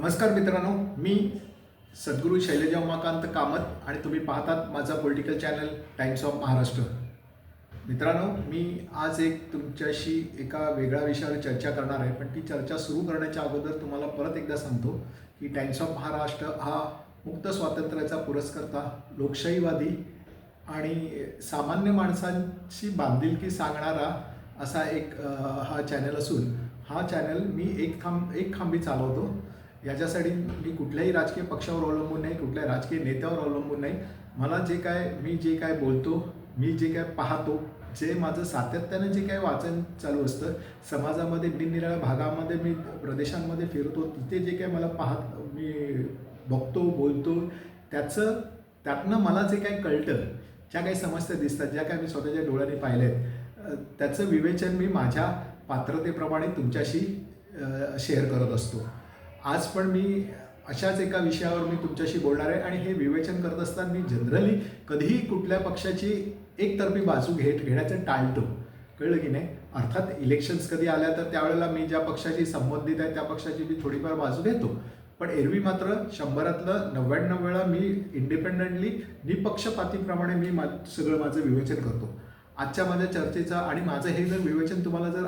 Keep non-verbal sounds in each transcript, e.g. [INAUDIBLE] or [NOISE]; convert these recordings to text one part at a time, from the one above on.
नमस्कार मित्रांनो मी सद्गुरू शैलजा उमाकांत कामत आणि तुम्ही पाहतात माझा political channel Times of Maharashtra मित्रांनो मी आज एक तुमच्याशी एका वेगळ्या विषयावर चर्चा करणार आहे पण ती चर्चा सुरू करण्याच्या अगोदर तुम्हाला परत एकदा सांगतो की टाइम्स ऑफ महाराष्ट्र हा मुक्त स्वातंत्र्याचा पुरस्कर्ता लोकशाहीवादी आणि सामान्य माणसांची बांधिलकी सांगणारा असा एक हा चॅनल असून हा चॅनल मी एक खांब एक खांबी चालवतो. याच्यासाठी मी कुठल्याही राजकीय पक्षावर अवलंबून नाही कुठल्याही राजकीय नेत्यावर अवलंबून नाही. मला जे काय मी जे काय बोलतो मी जे काय पाहतो जे माझं सातत्यानं जे काय वाचन चालू असतं समाजामध्ये निरनिराळ्या भागामध्ये मी प्रदेशांमध्ये फिरतो तिथे जे काय मला पाहत मी बघतो बोलतो त्याचं त्यातनं मला जे काय कळतं ज्या काही समस्या दिसतात ज्या काय मी स्वतःच्या डोळ्यांनी पाहिल्या आहेत त्याचं विवेचन मी माझ्या पात्रतेप्रमाणे तुमच्याशी शेअर करत असतो. आज पण मी अशाच एका विषयावर मी तुमच्याशी बोलणार आहे आणि हे विवेचन करत असताना मी जनरली कधीही कुठल्या पक्षाची एकतर्फी बाजू घेत घेण्याचं टाळतो. कळलं की नाही? अर्थात इलेक्शन्स कधी आल्या तर त्यावेळेला मी ज्या पक्षाशी संबंधित आहे त्या पक्षाची मी थोडीफार बाजू घेतो. पण एरवी मात्र शंभरातलं नव्याण्णव वेळा मी इंडिपेंडंटली निपक्षपातीप्रमाणे मी मा सगळं माझं विवेचन करतो. आजच्या माझ्या चर्चेचा आणि माझं हे जर विवेचन तुम्हाला जर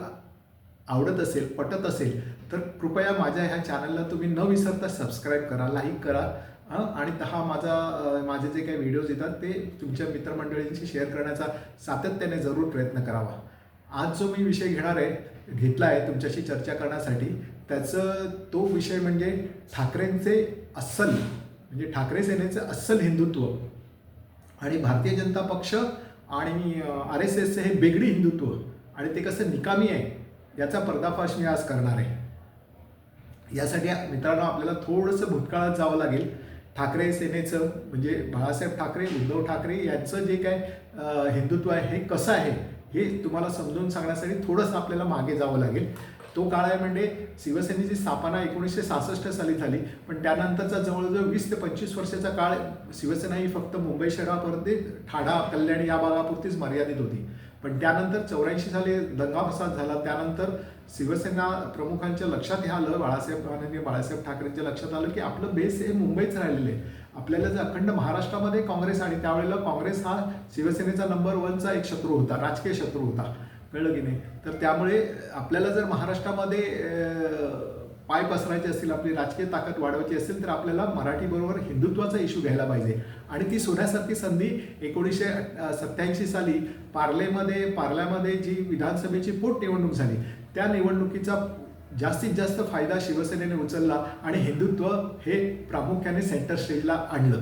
आवडत असेल पटत असेल तर कृपया माझ्या ह्या चॅनलला तुम्ही न विसरता सबस्क्राईब करा लाईक करा आणि हा माझा माझे जे काही व्हिडिओज येतात ते तुमच्या मित्रमंडळींशी शेअर करण्याचा सातत्याने जरूर प्रयत्न करावा. आज जो मी विषय घेणार आहे घेतला आहे तुमच्याशी चर्चा करण्यासाठी त्याचं तो विषय म्हणजे ठाकरेंचे अस्सल म्हणजे ठाकरे सेनेचं अस्सल हिंदुत्व. आणि भारतीय जनता पक्ष आणि आर एस एसचं हे बेगडी हिंदुत्व. आणि ते कसं निकामी आहे याचा पर्दाफाश मी आज करणार आहे. यासाठी मित्रांनो आपल्याला थोडंसं भूतकाळात जावं लागेल. ठाकरे सेनेचं म्हणजे बाळासाहेब ठाकरे उद्धव ठाकरे यांचं जे काय हिंदुत्व आहे हे कसं आहे हे तुम्हाला समजून सांगण्यासाठी थोडंसं आपल्याला मागे जावं लागेल. तो काळ आहे म्हणजे शिवसेनेची स्थापना एकोणीसशे सहासष्ट साली झाली पण त्यानंतरचा जवळजवळ वीस ते पंचवीस वर्षाचा काळ शिवसेना ही फक्त मुंबई शहरापुरती ठाणा कल्याण या भागापुरतीच मर्यादित होती. पण त्यानंतर चौऱ्याऐंशी साली दंगा फसाद झाला त्यानंतर शिवसेना प्रमुखांच्या लक्षात हे आलं बाळासाहेब आणि बाळासाहेब ठाकरेंच्या लक्षात आलं की आपलं बेस हे मुंबईच राहिलेलं आहे. आपल्याला जर अखंड महाराष्ट्रामध्ये काँग्रेस आणि त्यावेळेला काँग्रेस हा शिवसेनेचा नंबर वनचा एक शत्रू होता राजकीय शत्रू होता. कळलं की नाही? तर त्यामुळे आपल्याला जर महाराष्ट्रामध्ये अं, पाय पसरायचे असतील आपली राजकीय ताकद वाढवायची असेल तर आपल्याला मराठीबरोबर हिंदुत्वाचा इश्यू घ्यायला पाहिजे. आणि ती सोन्यासारखी संधी एकोणीसशे सत्याऐंशी साली पार्लेमध्ये पार्ल्यामध्ये जी विधानसभेची पोटनिवडणूक झाली त्या निवडणुकीचा जास्तीत जास्त फायदा शिवसेनेने उचलला आणि हिंदुत्व हे प्रामुख्याने सेंटर स्टेजला आणलं.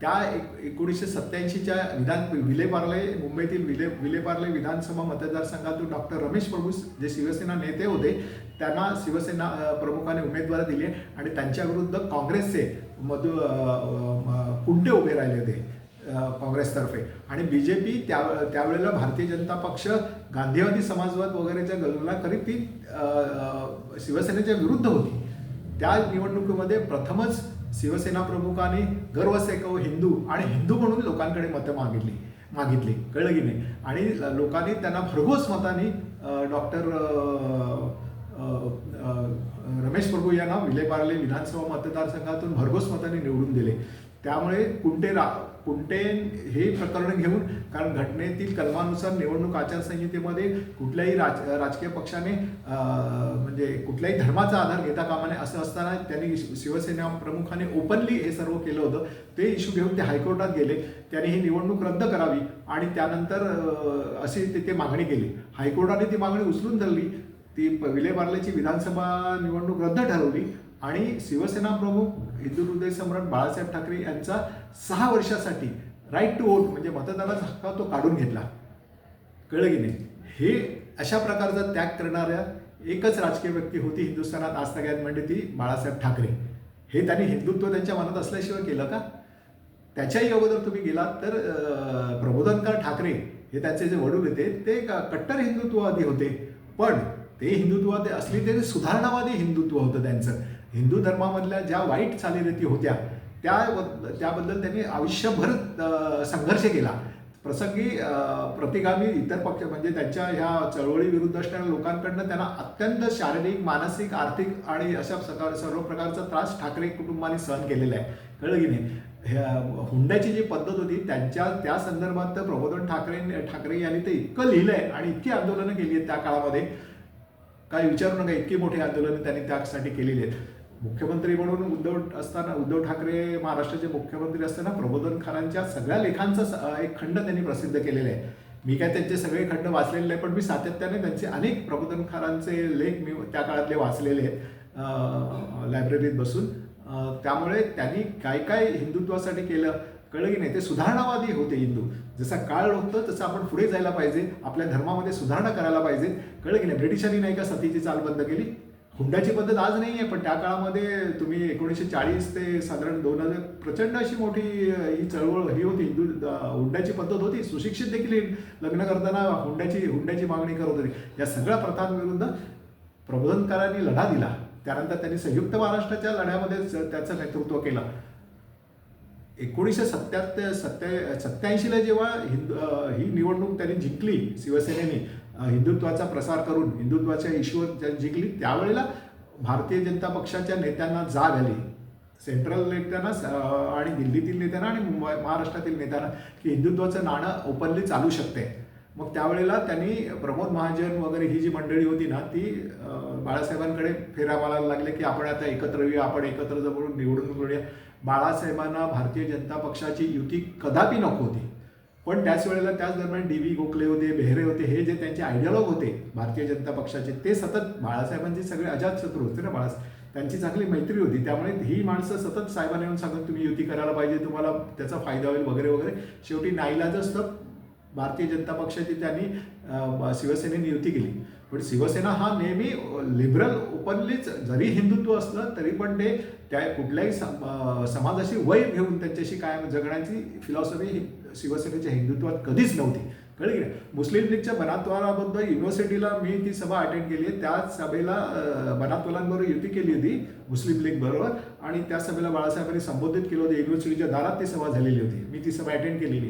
त्या एक एकोणीसशे सत्याऐंशीच्या विधान विलेपार्ले मुंबईतील विले विलेपार्ले विधानसभा मतदारसंघातून डॉक्टर रमेश प्रभू जे शिवसेना नेते होते त्यांना शिवसेना प्रमुखाने उमेदवार दिले आणि त्यांच्या विरुद्ध काँग्रेसचे मधु कुंडे कुंटे उभे राहिले होते. काँग्रेसतर्फे. आणि बी जे पी त्या त्यावेळेला भारतीय जनता पक्ष गांधीवादी समाजवाद वगैरेच्या गणना करीत ती शिवसेनेच्या विरुद्ध होती. त्या निवडणुकीमध्ये प्रथमच शिवसेना प्रमुखांनी गर्वसेकव हिंदू आणि हिंदू म्हणून लोकांकडे मतं मागितली मागितली. कळलं की नाही? आणि लोकांनी त्यांना भरघोस मतांनी डॉक्टर रमेश प्रभू यांना विलेपार्ले विधानसभा मतदारसंघातून भरघोस मतांनी निवडून दिले. त्यामुळे कुंटे रा कुंटे हे प्रकरण घेऊन कारण घटनेतील कलमानुसार निवडणूक आचारसंहितेमध्ये कुठल्याही राज राजकीय पक्षाने म्हणजे कुठल्याही धर्माचा आधार घेता कामा नये असं असताना त्यांनी शिवसेना प्रमुखाने ओपनली हे सर्व केलं होतं. ते इश्यू घेऊन ते हायकोर्टात गेले. त्यांनी ही निवडणूक रद्द करावी आणि त्यानंतर अशी तिथे मागणी केली. हायकोर्टाने ती मागणी उचलून धरली. ती प- विलेपार्लेची विधानसभा निवडणूक रद्द ठरवली. आणि शिवसेना प्रमुख हिंदू हृदय सम्राट बाळासाहेब ठाकरे यांचा सहा वर्षासाठी राईट टू वोट म्हणजे मतदानाचा हक्क तो काढून घेतला. कळलं की नाही? हे अशा प्रकारचा त्याग करणाऱ्या एकच राजकीय व्यक्ती होती हिंदुस्थानात आज सगळ्यात म्हणजे ती बाळासाहेब ठाकरे. हे त्यांनी हिंदुत्व त्यांच्या मनात असल्याशिवाय केलं का? त्याच्याही अगोदर तुम्ही गेलात तर प्रबोधनकर प्रबोधनकार ठाकरे हे त्यांचे जे वडील होते ते कट्टर हिंदुत्ववादी होते. पण ते हिंदुत्ववादी असली तरी सुधारणावादी हिंदुत्व होतं त्यांचं. हिंदू धर्मामधल्या ज्या वाईट चालीरीती होत्या त्या त्याबद्दल त्यांनी आयुष्यभर संघर्ष केला. प्रसंगी प्रतिगामी इतर पक्ष म्हणजे त्यांच्या ह्या चळवळी विरुद्ध असणाऱ्या लोकांकडनं त्यांना अत्यंत शारीरिक मानसिक आर्थिक आणि अशा सकाळ सर्व प्रकारचा त्रास ठाकरे कुटुंबाने सहन केलेला आहे. कळलं की नाही? हुंड्याची जी पद्धत होती त्यांच्या त्या संदर्भात तर प्रबोधन ठाकरे ठाकरे यांनी ते इतकं लिहिलंय आणि इतकी आंदोलनं केली आहेत त्या काळामध्ये. काय विचारू नका इतकी मोठी आंदोलनं त्यांनी त्यासाठी केलेली आहेत. मुख्यमंत्री म्हणून उद्धव असताना उद्धव ठाकरे महाराष्ट्राचे मुख्यमंत्री असताना प्रबोधनकारांच्या सगळ्या लेखांचा एक खंड त्यांनी प्रसिद्ध केलेले आहे. मी काय त्यांचे सगळे खंड वाचलेले नाही पण मी सातत्याने त्यांचे अनेक प्रबोधनकारांचे लेख मी त्या काळातले वाचलेले आहेत लायब्ररीत बसून. त्यामुळे त्यांनी काय काय हिंदुत्वासाठी केलं कळलं की नाही ते सुधारणावादी होते हिंदू. जसा काळ होतं तसं आपण पुढे जायला पाहिजे आपल्या धर्मामध्ये सुधारणा करायला पाहिजे. कळलं की नाही ब्रिटिशांनी नाही का सतीची चाल बंद केली? हुंड्याची पद्धत आज नाही आहे पण त्या काळामध्ये तुम्ही एकोणीसशे चाळीस ते साधारण दोन हजार प्रचंड अशी मोठी ही चळवळ ही होती. हिंदू हुंड्याची पद्धत होती. सुशिक्षित देखील लग्न करताना हुंड्याची हुंड्याची मागणी करत होती. या सगळ्या प्रथांविरुद्ध प्रबोधनकारांनी लढा दिला. त्यानंतर त्यांनी संयुक्त महाराष्ट्राच्या लढ्यामध्ये त्याचं नेतृत्व केलं. एकोणीसशे सत्त्याहत्तर सत्त्या सत्त्याऐंशीला जेव्हा हिंदू ही निवडणूक त्यांनी जिंकली शिवसेनेने हिंदुत्वाचा प्रसार करून हिंदुत्वाच्या इश्यूवर ज्या जिंकली त्यावेळेला भारतीय जनता पक्षाच्या नेत्यांना जाग आली. सेंट्रल नेत्यांना आणि दिल्लीतील नेत्यांना आणि मुंबई महाराष्ट्रातील नेत्यांना की हिंदुत्वाचं नाणं ओपनली चालू शकते. मग त्यावेळेला त्यांनी प्रमोद महाजन वगैरे ही जी मंडळी होती ना ती बाळासाहेबांकडे फेरा मारायला लागले की आपण आता एकत्र येऊया आपण एकत्र जवळून निवडून करूया बाळासाहेबांना भारतीय जनता पक्षाची युती कदापि नको होती. पण त्याच वेळेला त्याच दरम्यान डी व्ही गोखले होते बेहरे होते हे जे त्यांचे आयडियॉलॉग होते भारतीय जनता पक्षाचे ते सतत बाळासाहेबांचे सगळे अजातशत्रू होते ना बाळा त्यांची चांगली मैत्री होती. त्यामुळे ही माणसं सतत साहेबांना येऊन सांगत तुम्ही युती करायला पाहिजे तुम्हाला त्याचा फायदा होईल वगैरे वगैरे. शेवटी नाईलाजच भारतीय जनता पक्षाची त्यांनी शिवसेनेने युती केली. पण शिवसेना हा नेहमी लिबरल ओपनलीच जरी हिंदुत्व असलं तरी पण ते त्या कुठल्याही समाजाशी वैर घेऊन त्यांच्याशी कायम जगण्याची फिलॉसॉफी शिवसेनेच्या हिंदुत्वात कधीच नव्हती. कळली की नाही? मुस्लिम लीगच्या बनात्वाराबद्दल युनिव्हर्सिटीला मी ती सभा अटेंड केली आहे. त्या सभेला अं, बनात्वालांबरोबर युती केली होती मुस्लिम लीग बरोबर. आणि त्या सभेला बाळासाहेबांनी संबोधित केलं होतं. युनिव्हर्सिटीच्या दारात ती सभा झालेली होती. मी ती सभा अटेंड केलेली.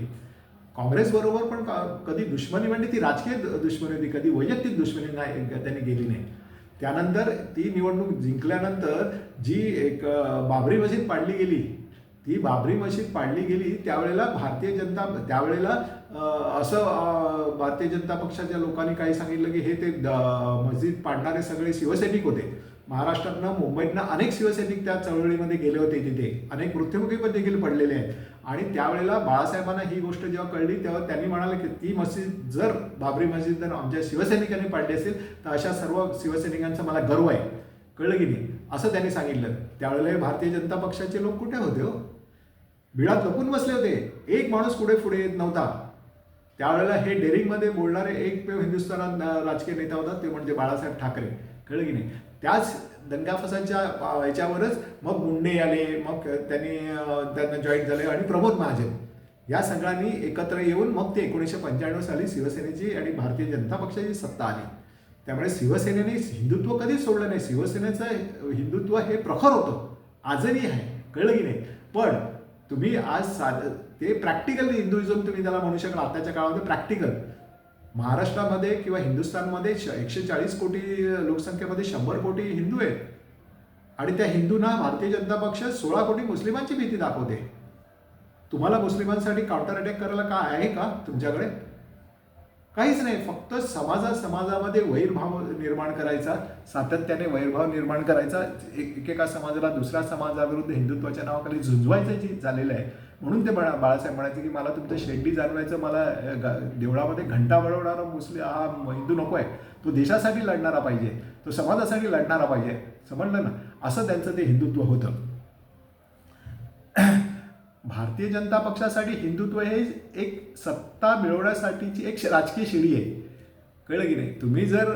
काँग्रेसबरोबर पण का- कधी दुश्मनी म्हणजे ती राजकीय दुश्मनी होती. कधी वैयक्तिक दुश्मनी नाही त्यांनी गेली नाही. त्यानंतर ती निवडणूक जिंकल्यानंतर जी एक बाबरी मशीद पाडली गेली ती बाबरी मशीद पाडली गेली त्यावेळेला भारतीय जनता त्यावेळेला असं भारतीय जनता पक्षाच्या लोकांनी काही सांगितलं की हे ते मस्जिद पाडणारे सगळे शिवसैनिक होते. महाराष्ट्रातनं मुंबईतनं अनेक शिवसैनिक त्या चळवळीमध्ये गेले होते तिथे. अनेक मृत्युमुखी पण देखील पडलेले आहेत. आणि त्यावेळेला बाळासाहेबांना ही गोष्ट जेव्हा कळली तेव्हा त्यांनी म्हणाले की ती मस्जिद जर बाबरी मस्जिद जर आमच्या शिवसैनिकांनी पाडली असेल तर अशा सर्व शिवसैनिकांचा मला गर्व आहे. कळलं की नाही? असं त्यांनी सांगितलं. त्यावेळेला भारतीय जनता पक्षाचे लोक कुठे होते हो? भिडात लपून बसले होते. एक माणूस पुढे पुढे येत नव्हता. त्यावेळेला हे डेअरिंगमध्ये बोलणारे एक हिंदुस्थानात राजकीय नेता होता ते म्हणजे बाळासाहेब ठाकरे. कळलं की नाही? त्याच दंगाफसांच्या याच्यावरच मग मुंडे आले मग त्यांनी त्यांना जॉईन झाले आणि प्रमोद महाजन. या सगळ्यांनी एकत्र येऊन मग ते एकोणीसशे पंच्याण्णव साली शिवसेनेची आणि भारतीय जनता पक्षाची सत्ता आली. त्यामुळे शिवसेनेने हिंदुत्व कधीच सोडलं नाही. शिवसेनेचं हिंदुत्व हे प्रखर होतं. आजही आहे. कळलं की नाही? पण तुम्ही आज साध ते प्रॅक्टिकल हिंदुइझम तुम्ही त्याला म्हणू शकाल आताच्या काळामध्ये प्रॅक्टिकल महाराष्ट्रामध्ये किंवा हिंदुस्थानमध्ये श- एकशे चाळीस कोटी लोकसंख्येमध्ये शंभर कोटी हिंदू आहेत. आणि त्या हिंदूंना भारतीय जनता पक्ष सोळा कोटी मुस्लिमांची भीती दाखवते. तुम्हाला मुस्लिमांसाठी काउंटर अटॅक करायला काय आहे का तुमच्याकडे? काहीच नाही फक्त समाजा समाजामध्ये वैरभाव निर्माण करायचा सातत्याने वैरभाव निर्माण करायचा. एक- एकेका समाजाला दुसऱ्या समाजाविरुद्ध हिंदुत्वाच्या नावाखाली झुंजवायचं जी झालेलं आहे म्हणून ते म्हणा बाळासाहेब म्हणायचे की मला तुमचं शेंडी जाणवायचं मला ग- देवळामध्ये घंटा वळवणारा मुस्लिम हा हिंदू नको आहे. तो देशासाठी लढणारा पाहिजे. तो समाजासाठी लढणारा पाहिजे. समजलं ना. असं त्यांचं ते हिंदुत्व होतं. भारतीय जनता पक्षासाठी हिंदुत्व हे एक सत्ता मिळवण्यासाठीची एक राजकीय शिडी आहे. कळलं की नाही? तुम्ही जर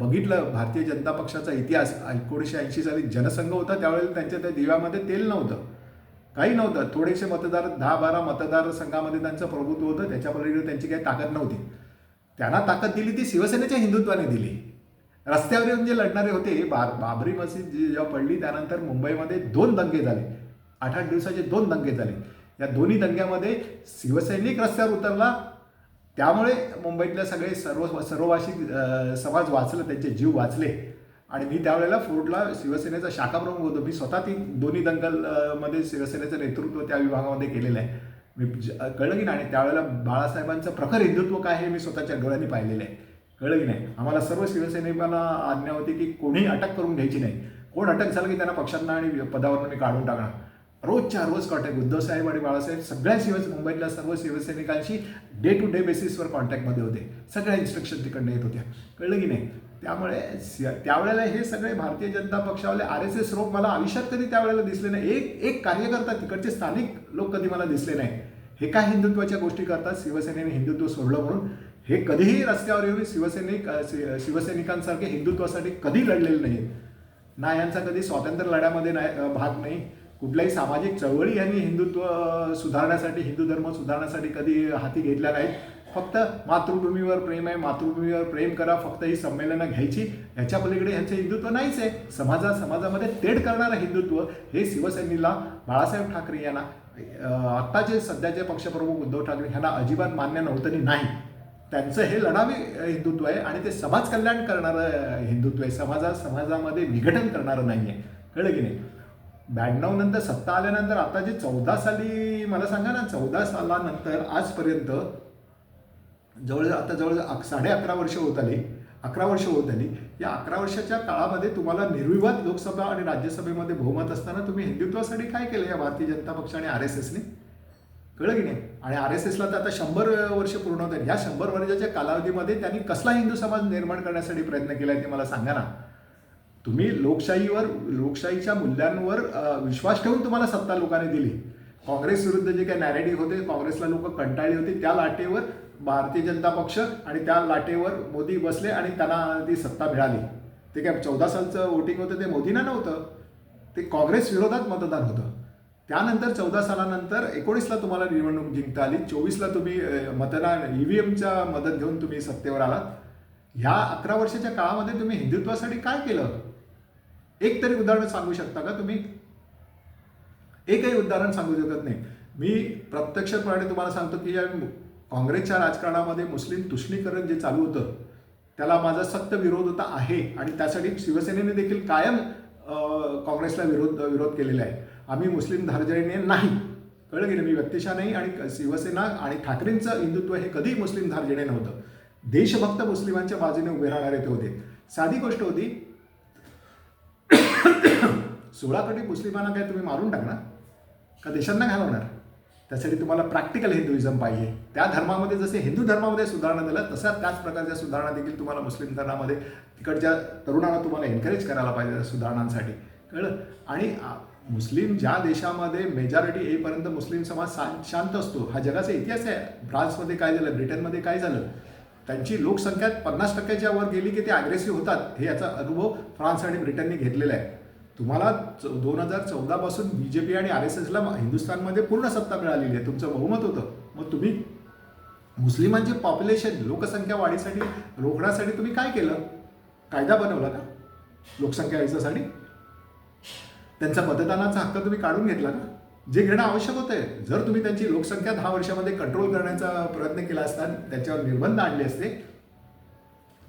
बघितलं भारतीय जनता पक्षाचा इतिहास एकोणीसशे ऐंशी साली जनसंघ होता त्यावेळेला त्यांच्या त्या दिव्यामध्ये तेल नव्हतं. काही नव्हतं. थोडेसे मतदार दहा बारा मतदारसंघामध्ये त्यांचं प्रभुत्व होतं. त्याच्या पलीकडे त्यांची काही ताकद नव्हती. त्यांना ताकद दिली ती शिवसेनेच्या हिंदुत्वाने दिली. रस्त्यावर येऊन जे लढणारे होते बा बाबरी मस्जिद जेव्हा पडली त्यानंतर मुंबईमध्ये दोन दंगे झाले. आठ आठ दिवसाचे दोन दंगे झाले. या दोन्ही दंग्यामध्ये शिवसैनिक रस्त्यावर उतरला. त्यामुळे मुंबईतले सगळे सर्व सर्वभाषिक समाज वाचलं त्यांचे जीव वाचले. आणि मी त्यावेळेला फोर्टला शिवसेनेचा शाखाप्रमुख होतो. मी स्वतः ती दोन्ही दंगलमध्ये शिवसेनेचं नेतृत्व त्या विभागामध्ये केलेलं आहे. मी ज- कळलं की नाही? आणि त्यावेळेला बाळासाहेबांचं प्रखर हिंदुत्व काय हे मी स्वतःच्या डोळ्यांनी पाहिलेलं आहे. कळलं की नाही? आम्हाला सर्व शिवसैनिकांना आज्ञा होती की कोणीही अटक करून घ्यायची नाही. कोण अटक झालं की त्यांना पक्षांना आणि पदावरून मी काढून टाकणार? रोजच्या रोज कॉन्टॅक्ट उद्धव साहेब आणि बाळासाहेब. सगळ्या शिवस मुंबईतल्या सर्व शिवसैनिकांशी डे टू डे बेसिसवर कॉन्टॅक्टमध्ये होते. सगळ्या इन्स्ट्रक्शन तिकडनं येत होत्या. कळलं की नाही? त्यामुळे त्यावेळेला हे सगळे भारतीय जनता पक्षावाले आर एस एस रोप मला आयुष्यात कधी त्यावेळेला दिसले नाही. एक एक कार्यकर्ता तिकडचे स्थानिक लोक कधी मला दिसले नाही. हे काय हिंदुत्वाच्या गोष्टी करतात? शिवसेनेने हिंदुत्व सोडलं म्हणून. हे कधीही रस्त्यावर येऊन शिवसैनिक शिवसैनिकांसारखे हिंदुत्वासाठी कधी लढलेले नाहीत. ना यांचा कधी स्वातंत्र्य लढ्यामध्ये नाही भाग नाही. कुठल्याही सामाजिक चळवळी यांनी हिंदुत्व सुधारण्यासाठी हिंदू धर्म सुधारण्यासाठी कधी हाती घेतल्या नाहीत. फक्त मातृभूमीवर प्रेम आहे मातृभूमीवर प्रेम करा फक्त ही संमेलनं घ्यायची. ह्याच्या पलीकडे यांचं हिंदुत्व नाहीच आहे. समाजा समाजामध्ये तेढ करणारं हिंदुत्व हे शिवसेनेला बाळासाहेब ठाकरे यांना आत्ताचे सध्याचे पक्षप्रमुख उद्धव ठाकरे यांना अजिबात मान्य नव्हतं आणि नाही. त्यांचं हे लढावे हिंदुत्व आहे आणि ते समाज कल्याण करणारं हिंदुत्व आहे. समाजा समाजामध्ये विघटन करणारं नाही आहे कळलं की नाही? ब्याण्णव नंतर सत्ता आल्यानंतर आता जे चौदा साली मला सांगा ना चौदा सालानंतर आजपर्यंत जवळ आता जवळ अक- साडे अकरा वर्ष होत आली अकरा वर्ष होत आली. या अकरा वर्षाच्या काळामध्ये तुम्हाला निर्विवाद लोकसभा आणि राज्यसभेमध्ये बहुमत असताना तुम्ही हिंदुत्वासाठी काय केलं या भारतीय जनता पक्ष आणि आर एस एसने? कळलं की नाही? आणि आर एस एसला तर आता शंभर वर्ष पूर्ण होत आहेत. या शंभर वर्षाच्या कालावधीमध्ये त्यांनी कसला हिंदू समाज निर्माण करण्यासाठी प्रयत्न केला आहे ते मला सांगा ना? तुम्ही लोकशाहीवर लोकशाहीच्या मूल्यांवर विश्वास ठेवून तुम्हाला सत्ता लोकांनी दिली. काँग्रेस विरुद्ध जे काही नॅरेटिव्ह होते काँग्रेसला लोक कंटाळली होती त्या लाटेवर भारतीय जनता पक्ष आणि त्या लाटेवर मोदी बसले आणि त्यांना ती सत्ता मिळाली. ते काय चौदा सालचं वोटिंग होतं ते मोदींना नव्हतं. ते काँग्रेस विरोधात मतदान होतं. त्यानंतर चौदा सालानंतर एकोणीसला तुम्हाला निवडणूक जिंकता आली चोवीसला तुम्ही मतदान ई व्ही एमच्या मदत घेऊन तुम्ही सत्तेवर आलात. ह्या अकरा वर्षाच्या काळामध्ये तुम्ही हिंदुत्वासाठी काय केलं? एक तरी उदाहरण सांगू शकता का तुम्ही? एकही उदाहरण सांगू शकत नाही. मी प्रत्यक्षपणे तुम्हाला सांगतो की या काँग्रेसच्या राजकारणामध्ये मुस्लिम तुष्णीकरण जे चालू होतं त्याला माझा सक्त विरोध होता आहे. आणि त्यासाठी शिवसेनेने देखील कायम काँग्रेसला विरोध विरोध केलेला आहे. आम्ही मुस्लिम धार्जने नाही. कळलं की नाही? मी व्यक्तिशा नाही आणि शिवसेना आणि ठाकरेंचं हिंदुत्व हे कधीही मुस्लिम धार्जने नव्हतं. देशभक्त मुस्लिमांच्या बाजूने उभे राहणारे ते होते. साधी गोष्ट होती सोळा कोटी मुस्लिमांना काय तुम्ही मारून टाकणार? का देशांना घालवणार? त्यासाठी तुम्हाला प्रॅक्टिकल हिंदुइझम पाहिजे. त्या धर्मामध्ये जसे हिंदू धर्मामध्ये सुधारणा दिलं तसा त्याच प्रकारच्या सुधारणा देखील तुम्हाला मुस्लिम धर्मामध्ये तिकडच्या तरुणांना तुम्हाला एनकरेज करायला पाहिजे सुधारणांसाठी. कळलं? आणि मुस्लिम ज्या देशामध्ये मेजॉरिटी येईपर्यंत मुस्लिम समाज शांत असतो. हा जगाचा इतिहास आहे. फ्रान्समध्ये काय झालं? ब्रिटनमध्ये काय झालं? त्यांची लोकसंख्या पन्नास टक्क्याच्या वर गेली की ते अग्रेसिव्ह होतात हे याचा अनुभव फ्रान्स आणि ब्रिटनने घेतलेला आहे. तुम्हाला दोन हजार चौदापासून बी जे पी आणि आर एस एसला हिंदुस्थानमध्ये पूर्ण सत्ता मिळालेली आहे. तुमचं बहुमत होतं. मग तुम्ही मुस्लिमांचे पॉप्युलेशन लोकसंख्या वाढीसाठी रोखण्यासाठी तुम्ही काय केलं? कायदा बनवला का? लोकसंख्या याच्यासाठी त्यांचा मतदानाचा हक्क तुम्ही काढून घेतला का? जे घेणं आवश्यक होतं जर तुम्ही त्यांची लोकसंख्या दहा वर्षामध्ये कंट्रोल करण्याचा प्रयत्न केला असता त्याच्यावर निर्बंध आणले असते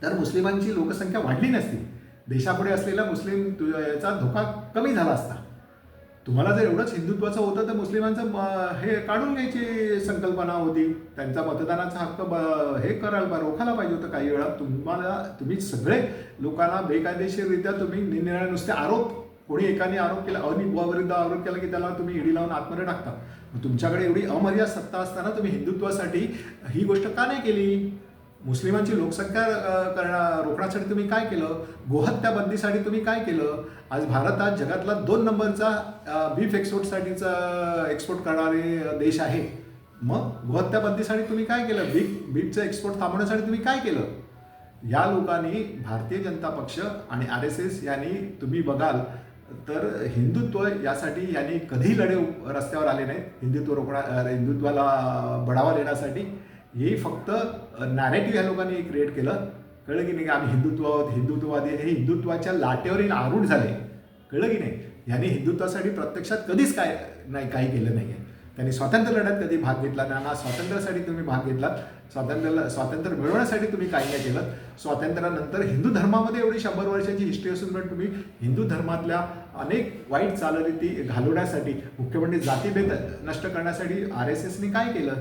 तर मुस्लिमांची लोकसंख्या वाढली नसती. देशापुढे असलेला मुस्लिम तु- याचा धोका कमी झाला असता. तुम्हाला जर एवढंच हिंदुत्वाचं होतं तर मुस्लिमांचं हे काढून घ्यायची संकल्पना होती. त्यांचा मतदानाचा हक्क ब- हे करायला बा रोखायला पाहिजे होतं काही वेळा. तुम्हाला तुम्ही सगळे लोकांना बेकायदेशीररित्या तुम्ही निरनिराळे नुसते आरोप कोणी एकाने आरोप केला अनिभवाविरुद्ध आरोप केला की त्याला तुम्ही ईडी लावून आतमध्ये टाकता. तुमच्याकडे एवढी अमर्याद सत्ता असताना तुम्ही हिंदुत्वासाठी ही गोष्ट का नाही केली? मुस्लिमांची लोकसंख्या अ, रोखण्यासाठी तुम्ही काय केलं? गोहत्या बंदीसाठी तुम्ही काय केलं? आज भारत आज जगातला दोन नंबरचा बीफ एक्सपोर्टसाठीचा एक्सपोर्ट करणारे देश आहे. मग गोहत्या बंदीसाठी तुम्ही काय केलं? बीफ बीफचं एक्सपोर्ट थांबवण्यासाठी तुम्ही काय केलं? या लोकांनी भारतीय जनता पक्ष आणि आर एस एस यांनी तुम्ही बघाल तर हिंदुत्व यासाठी यांनी कधीही लढे रस्त्यावर आले नाही हिंदुत्व रोखणा हिंदुत्वाला बढ़ावा देण्यासाठी हे फक्त नॅरेटिव्ह या लोकांनी क्रिएट केलं. कळलं की नाही आम्ही हिंदुत्व आहोत हिंदुत्ववादी हे हिंदुत्वाच्या लाटेवरील आरूढ झाले. कळलं की नाही? यांनी हिंदुत्वासाठी प्रत्यक्षात कधीच काय नाही काही केलं नाही आहे त्यांनी स्वातंत्र्य लढ्यात कधी भाग घेतला त्यांना स्वातंत्र्यासाठी तुम्ही भाग घेतलात. स्वातंत्र्याला स्वातंत्र्य मिळवण्यासाठी तुम्ही काय नाही केलं स्वातंत्र्यानंतर हिंदू धर्मामध्ये एवढी शंभर वर्षाची हिस्ट्री असून पण तुम्ही हिंदू धर्मातल्या अनेक वाईट चालरीती घालवण्यासाठी मुख्य म्हणजे जातीभेद नष्ट करण्यासाठी आर एस एसने काय केलं?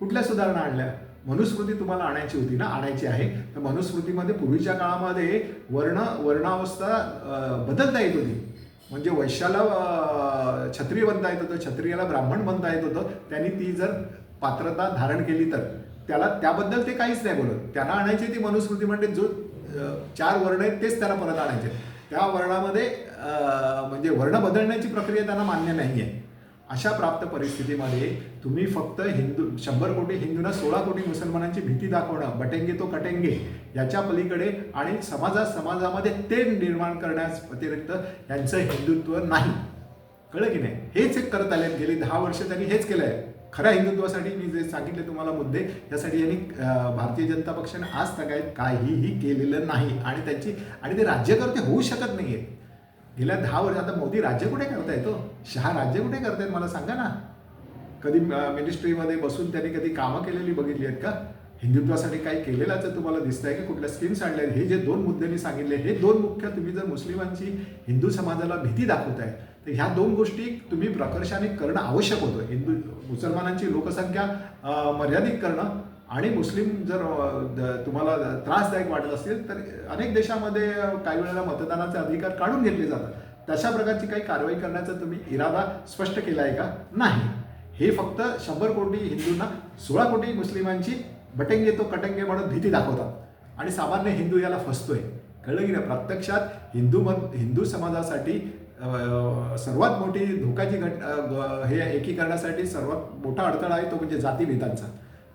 कुठल्या सुधारणा आणल्या? मनुस्मृती तुम्हाला आणायची होती ना? आणायची आहे. तर मनुस्मृतीमध्ये पूर्वीच्या काळामध्ये वर्ण वर्णावस्था बदलता येत होती. म्हणजे वैश्याला अं, क्षत्रिय बनता येत होतं क्षत्रियाला ब्राह्मण बनता येत होतं. त्यांनी ती जर पात्रता धारण केली तर. त्याला त्याबद्दल ते काहीच नाही बोलत. त्यांना आणायची ती मनुस्मृती म्हणजे जो चार वर्ण आहेत तेच त्याला परत आणायचे. त्या वर्णामध्ये म्हणजे वर्ण बदलण्याची प्रक्रिया त्यांना मान्य नाही आहे अशा प्राप्त परिस्थितीमध्ये तुम्ही फक्त हिंदू शंभर कोटी हिंदूंना सोळा कोटी मुसलमानांची भीती दाखवणं बटेंगे तो कटेंगे याच्या पलीकडे आणि समाजात समाजामध्ये ते निर्माण करण्यास व्यतिरिक्त यांचं हिंदुत्व नाही. कळलं की नाही? हेच एक करत आले गेली दहा वर्ष त्यांनी हेच केलं आहे खऱ्या हिंदुत्वासाठी मी जे सांगितले तुम्हाला मुद्दे यासाठी यांनी भारतीय जनता पक्षाने आज तगायत काहीही केलेलं नाही. आणि त्याची आणि ते राज्यकर्ते होऊ शकत नाही आहेत गेल्या दहा वर्ष आता मोदी राज्य कुठे करता तो हो? शहा राज्य कुठे करतायत मला सांगा ना. कधी मिनिस्ट्रीमध्ये बसून त्यांनी कधी कामं केलेली बघितली आहेत का? हिंदुत्वासाठी काही केलेलाच तुम्हाला दिसतंय की? कुठल्या स्कीम्स आणल्या आहेत? हे जे दोन मुद्दे मी सांगितले हे दोन मुख्य तुम्ही जर मुस्लिमांची हिंदू समाजाला भीती दाखवताय तर ह्या दोन गोष्टी तुम्ही प्रकर्षाने करणं आवश्यक होतं. हिंदू मुसलमानांची लोकसंख्या मर्यादित करणं आणि मुस्लिम जर तुम्हाला त्रासदायक वाटत असेल तर अनेक देशामध्ये काही वेळेला मतदानाचे अधिकार काढून घेतले जातात. तशा प्रकारची काही कारवाई करण्याचा तुम्ही इरादा स्पष्ट केला आहे का? नाही. हे फक्त शंभर कोटी हिंदूंना सोळा कोटी मुस्लिमांची बटेंगे तो कटंगे म्हणून भीती दाखवतात. आणि सामान्य हिंदू याला फसतोय. कळलं की नाही? प्रत्यक्षात हिंदू मत हिंदू समाजासाठी सर्वात मोठी धोकाची घट हे एकीकरणासाठी सर्वात मोठा अडथळा आहे तो म्हणजे जातीभेदांचा.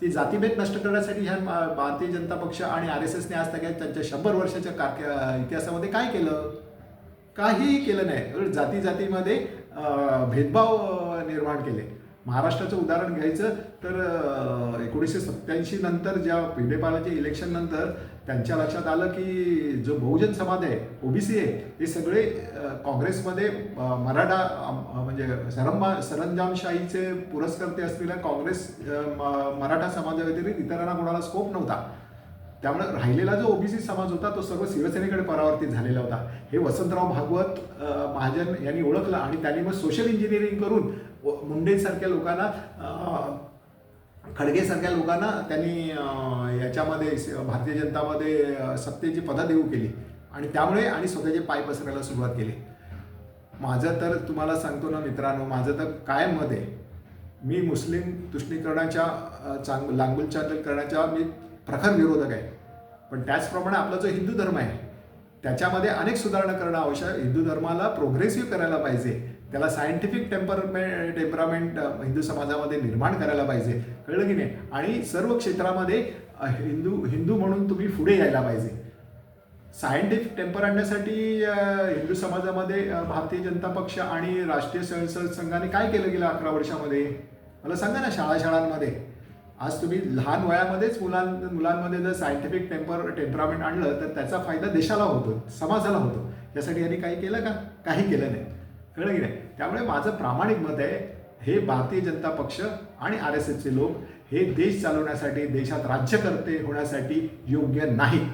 ती जातीभेद नष्ट करण्यासाठी ह्या भारतीय जनता पक्ष आणि आर एस एसने आज तक त्यांच्या शंभर वर्षाच्या कार इतिहासामध्ये काय केलं? काहीही केलं नाही. जाती जातीमध्ये भेदभाव निर्माण केले. महाराष्ट्राचं उदाहरण घ्यायचं तर एकोणीसशे सत्याऐंशी नंतर ज्या पिढेपालाच्या इलेक्शन नंतर त्यांच्या लक्षात आलं की जो बहुजन समाज आहे ओबीसी आहे हे सगळे काँग्रेसमध्ये मराठा म्हणजे सरंबा सरंजामशाहीचे पुरस्कर्ते असलेल्या काँग्रेस म- मराठा समाजाव्यतिरिक्त इतरांना कोणाला स्कोप नव्हता. त्यामुळे राहिलेला जो ओबीसी समाज होता तो सर्व शिवसेनेकडे परावर्तित झालेला होता. हे वसंतराव भागवत महाजन यांनी ओळखलं आणि त्यांनी मग सोशल इंजिनिअरिंग करून व- मुंडेसारख्या लोकांना खडगेसारख्या लोकांना त्यांनी याच्यामध्ये भारतीय जनतामध्ये सत्तेची पदं देऊ केली. आणि त्यामुळे आणि स्वतःचे पाय पसरायला सुरुवात केली. माझं तर तुम्हाला सांगतो ना मित्रांनो माझं तर कायम मत आहे? मी मुस्लिम तुष्टीकरणाच्या चांग लांगुल चांगल करण्याच्या मी प्रखर विरोधक आहे. पण त्याचप्रमाणे आपला जो हिंदू धर्म आहे त्याच्यामध्ये अनेक सुधारणा करणं आवश्यक आहे. हिंदू धर्माला प्रोग्रेसिव्ह करायला पाहिजे. त्याला सायंटिफिक टेम्परमे टेम्परामेंट हिंदू समाजामध्ये निर्माण करायला पाहिजे. कळलं की नाही? आणि सर्व क्षेत्रामध्ये हिंदू हिंदू म्हणून तुम्ही पुढे यायला पाहिजे. सायंटिफिक टेम्पर आणण्यासाठी हिंदू समाजामध्ये भारतीय जनता पक्ष आणि राष्ट्रीय स्वयंसेवक संघाने काय केलं गेलं अकरा वर्षामध्ये? मला सांगा ना शाळा शाळांमध्ये आज तुम्ही लहान वयामध्येच मुलां मुलांमध्ये जर सायंटिफिक टेम्पर टेम्परामेंट आणलं तर त्याचा फायदा देशाला होतो समाजाला होतो. यासाठी यांनी काही केलं का? काही केलं नाही. कळलं की नाही? त्यामुळे माझं प्रामाणिक मत आहे हे भारतीय जनता पक्ष आणि आर एस एसचे लोक हे देश चालवण्यासाठी देशात राज्यकर्ते होण्यासाठी योग्य नाही.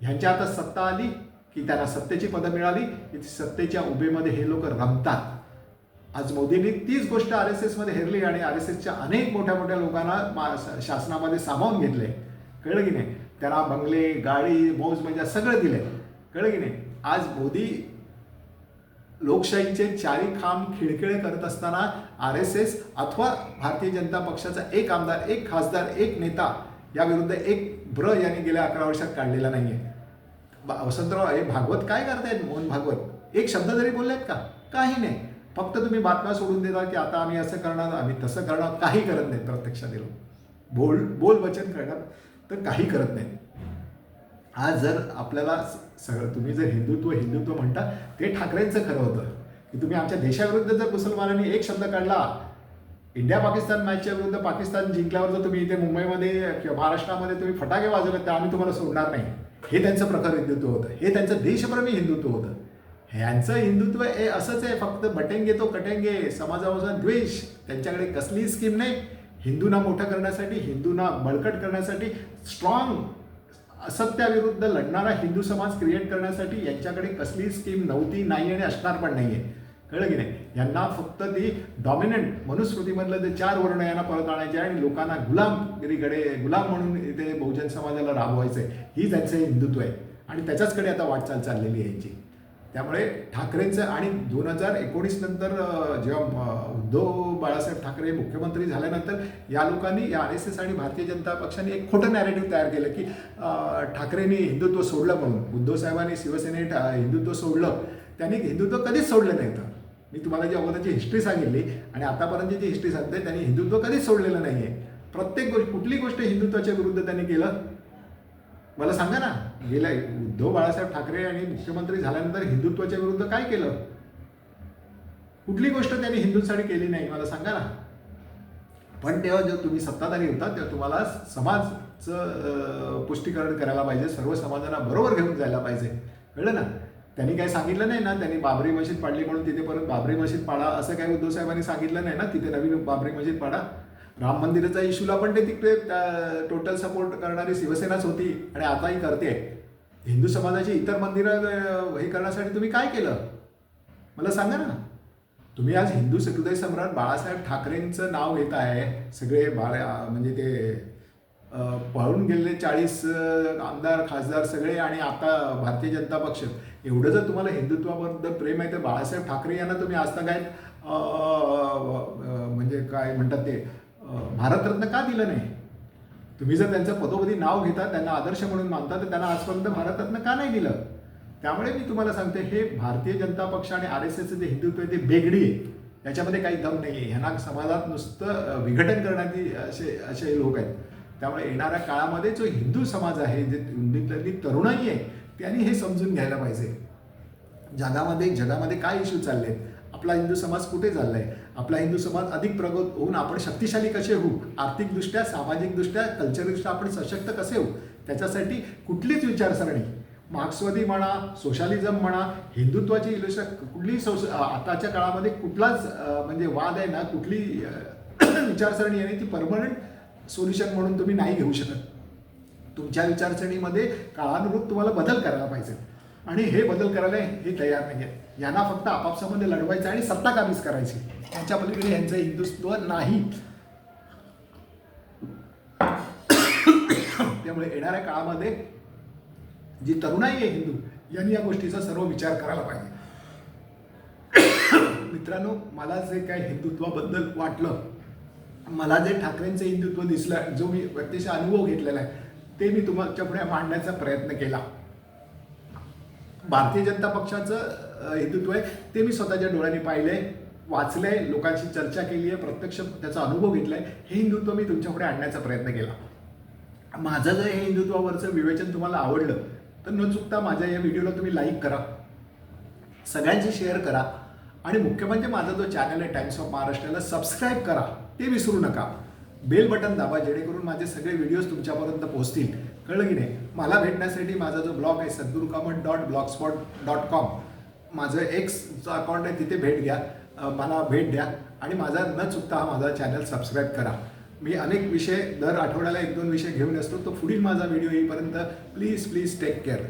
ह्यांच्या आता सत्ता आली की त्यांना सत्तेची पदं मिळाली की सत्तेच्या उभेमध्ये हे लोक रमतात. आज मोदींनी तीच गोष्ट आर एस एसमध्ये हेरली आणि आर एस एसच्या अनेक मोठ्या मोठ्या लोकांना मा- शासनामध्ये सामावून घेतले. कळलं की नाही? त्यांना बंगले गाडी मौज मजा सगळं दिले कळलं की नाही? आज मोदी लोकशाहीचे चारी खांब खिळखिळे करत असताना आर एस एस अथवा भारतीय जनता पक्षाचा एक आमदार एक खासदार एक नेता याविरुद्ध एक ब्र यांनी गेल्या अकरा वर्षात काढलेला नाही बा- वसंतराव हे भागवत काय करतायत? मोहन भागवत. एक शब्द जरी बोललेत का? काही नाही. फक्त तुम्ही बातम्या सोडून देता की आता आम्ही असं करणार आम्ही तसं करणार काही करत नाहीत प्रत्यक्षात हे बोल बोल वचन करणार तर काही करत नाहीत. आज जर आपल्याला सगळं तुम्ही जर हिंदुत्व हिंदुत्व म्हणता ते ठाकरेंचं खरं होतं. की तुम्ही आमच्या देशाविरुद्ध जर मुसलमानांनी एक शब्द काढला इंडिया पाकिस्तान मॅचच्या विरुद्ध पाकिस्तान जिंकल्यावर जर तुम्ही इथे मुंबईमध्ये किंवा महाराष्ट्रामध्ये तुम्ही फटाके वाजवले तर आम्ही तुम्हाला सोडणार नाही. हे त्यांचं प्रखर हिंदुत्व होतं. हे त्यांचं देशप्रेमी हिंदुत्व होतं. ह्यांचं हिंदुत्व हे असंच आहे फक्त बटेंगे तो कटेंगे समाजावरचा द्वेष त्यांच्याकडे कसलीही स्कीम नाही. हिंदूंना मोठं करण्यासाठी हिंदूंना बळकट करण्यासाठी स्ट्रॉंग असत्याविरुद्ध लढणारा हिंदू समाज क्रिएट करण्यासाठी यांच्याकडे कसली स्कीम नव्हती नाही आणि असणार पण नाही आहे कळलं की नाही? यांना फक्त ती डॉमिनंट मनुस्मृतीमधलं ते चार वर्ण यांना परत आणायचे आणि लोकांना गुलामगिरीकडे गुलाम म्हणून इथे बहुजन समाजाला राबवायचं आहे ही त्यांचं हिंदुत्व आहे. आणि त्याच्याचकडे आता वाटचाल चाललेली आहे यांची. त्यामुळे ठाकरेंचं आणि दोन हजार एकोणीस नंतर जेव्हा उद्धव बाळासाहेब ठाकरे मुख्यमंत्री झाल्यानंतर या लोकांनी या आर एस एस आणि भारतीय जनता पक्षाने एक खोटं नॅरेटिव्ह तयार केलं की ठाकरेंनी हिंदुत्व सोडलं म्हणून. उद्धव साहेबांनी शिवसेनेने हिंदुत्व सोडलं. त्यांनी हिंदुत्व कधीच सोडलं नाही तर. मी तुम्हाला जी अगोदरची हिस्ट्री सांगितली आणि आतापर्यंत जी हिस्ट्री सांगते त्यांनी हिंदुत्व कधीच सोडलेलं नाही आहे प्रत्येक गोष्ट कुठली गोष्ट हिंदुत्वाच्या विरुद्ध त्यांनी केलं? मला सांगा ना. गेल्या. उद्धव बाळासाहेब ठाकरे आणि मुख्यमंत्री झाल्यानंतर हिंदुत्वाच्या विरुद्ध काय केलं? कुठली गोष्ट त्यांनी हिंदूंसाठी केली नाही मला सांगा ना. पण तेव्हा जेव्हा तुम्ही सत्ताधारी होता तेव्हा तुम्हाला समाजचं पुष्टीकरण करायला पाहिजे सर्व समाजांना बरोबर घेऊन जायला पाहिजे. कळलं ना? त्यांनी काही सांगितलं नाही ना त्यांनी बाबरी मशीद पाडली म्हणून तिथे परत बाबरी मशीद पाडा असं काही उद्धव साहेबांनी सांगितलं नाही ना तिथे नवीन बाबरी मशीद पाडा. राम मंदिराच्या इश्यूला पण ते तिकडे टोटल सपोर्ट करणारी शिवसेनाच होती आणि आताही करते. हिंदू समाजाची इतर मंदिरं हे करण्यासाठी तुम्ही काय केलं? मला सांगा ना. तुम्ही आज हिंदू हृदय सम्राट बाळासाहेब ठाकरेंचं नाव घेत आहे. सगळे बाळा म्हणजे ते पळून गेलेले चाळीस आमदार खासदार सगळे आणि आता भारतीय जनता पक्ष. एवढं जर तुम्हाला हिंदुत्वाबद्दल प्रेम आहे तर बाळासाहेब ठाकरे यांना तुम्ही आज काय म्हणजे काय म्हणतात ते भारतरत्न का दिलं नाही? तुम्ही जर त्यांचं पदोपदी नाव घेता त्यांना आदर्श म्हणून मानता तर त्यांना आजपर्यंत भारतरत्न का नाही दिलं? त्यामुळे मी तुम्हाला सांगते हे भारतीय जनता पक्ष आणि आर एस एसचं जे हिंदुत्व आहे ते बेगडी आहे. याच्यामध्ये काही दम नाही आहे ह्यांना समाजात नुसतं विघटन करण्याची असे असे लोक आहेत. त्यामुळे येणाऱ्या काळामध्ये जो हिंदू समाज आहे जे हिंदूतली तरुणाई आहे त्यांनी हे समजून घ्यायला पाहिजे. जगामध्ये जगामध्ये काय इश्यू चालले आहेत आपला हिंदू समाज कुठे चाललाय? आपला हिंदू समाज अधिक प्रगत होऊन आपण शक्तिशाली कसे होऊ? आर्थिकदृष्ट्या सामाजिकदृष्ट्या कल्चरदृष्ट्या आपण सशक्त कसे होऊ? त्याच्यासाठी कुठलीच विचारसरणी मार्क्सवादी म्हणा सोशालिझम म्हणा हिंदुत्वाची इलोश कुठलीही सोस आताच्या काळामध्ये कुठलाच म्हणजे वाद आहे ना कुठली [CLEARS THROAT] विचारसरणी आहे ती परमनंट सोल्युशन म्हणून तुम्ही नाही घेऊ शकत. तुमच्या विचारसरणीमध्ये काळानुरूप तुम्हाला बदल करायला पाहिजे. आणि हे बदल करायला हे तयार नाही आहेत यांना फक्त आपापसामध्ये लढवायचं आणि सत्ता काबीज करायची. त्यांच्या पलीकडे यांचं हिंदुत्व नाही. [COUGHS] त्यामुळे येणाऱ्या काळामध्ये जी तरुणाई आहे हिंदू यांनी या गोष्टीचा सर्व विचार करायला पाहिजे. मित्रांनो मला जे काय हिंदुत्वाबद्दल वाटलं मला जे ठाकरेंचं हिंदुत्व दिसलं जो मी प्रत्यक्ष अनुभव घेतलेला आहे ते मी तुमच्यापुढे मांडण्याचा प्रयत्न केला. भारतीय जनता पक्षाचं हिंदुत्व आहे ते मी स्वतःच्या डोळ्यांनी पाहिलंय वाचलंय लोकांशी चर्चा केली आहे प्रत्यक्ष त्याचा अनुभव घेतलाय हे हिंदुत्व मी तुमच्यापुढे आणण्याचा प्रयत्न केला. माझं जर हे हिंदुत्वावरचं विवेचन तुम्हाला आवडलं तर न चुकता माझ्या या व्हिडिओला तुम्ही लाईक करा. सगळ्यांशी शेअर करा. आणि मुख्य म्हणजे माझा जो चॅनल आहे टाइम्स ऑफ महाराष्ट्राला सबस्क्राईब करा. ते विसरू नका. बेल बटन दाबा जेणेकरून माझे सगळे व्हिडिओज तुमच्यापर्यंत पोहोचतील. कळलं की नाही? मला भेटण्यासाठी माझा जो ब्लॉग आहे Sadguru common dot blogspot dot com माझं एक्सचं अकाउंट आहे तिथे भेट घ्या. मला भेट द्या. आणि माझा न चुकता हा माझा चॅनल सबस्क्राईब करा. मी अनेक विषय दर आठवड्याला एक दोन विषय घेऊन असतो तो पुढील माझा व्हिडिओ येईपर्यंत प्लीज प्लीज टेक केअर